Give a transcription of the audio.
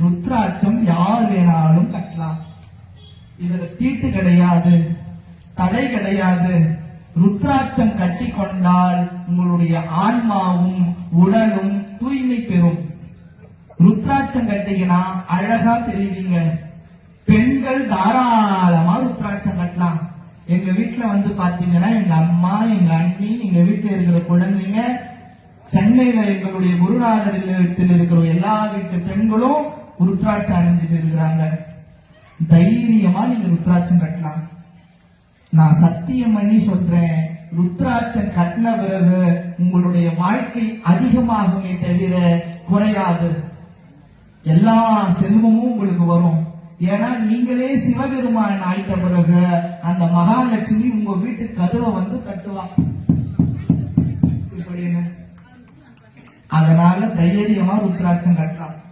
ருத்ராட்சம் யார் வேணாலும் கட்டலாம். இதுல தீட்டு கிடையாது தடை கிடையாது. ருத்ராட்சம் கட்டி கொண்டால் உங்களுடைய ஆன்மாவும் உடலும் தூய்மை பெறும். ருத்ராட்சம் கட்டிங்கன்னா அழகா தெரிவிங்க பெண்கள் தாராளமா ருத்ராட்சம் கட்டலாம். எங்க வீட்டுல வந்து பாத்தீங்கன்னா எங்க அம்மா எங்க அண்ணி எங்க வீட்டுல இருக்கிற குழந்தைங்க சென்னையில எங்களுடைய குருநாதர் இல்லத்தில் இருக்கிற எல்லா வீட்டு பெண்களும் ருத்ராட்சம் அணிஞ்சிட்டு இருக்கிறாங்க. தைரியமா நீங்க ருத்ராட்சம் கட்டலாம். நான் சத்தியம் பண்ணி சொல்றேன். ருத்ராட்சம் கட்டின பிறகு உங்களுடைய வாழ்க்கை அதிகமாகுமே தவிர குறையாது. எல்லா செல்வமும் உங்களுக்கு வரும். ஏன்னா நீங்களே சிவபெருமான் ஆயிட்ட பிறகு அந்த மகாலட்சுமி உங்க வீட்டு கதவை வந்து தட்டுவான் அதனால தைரியமா ருத்ராட்சம் கட்டலாம்.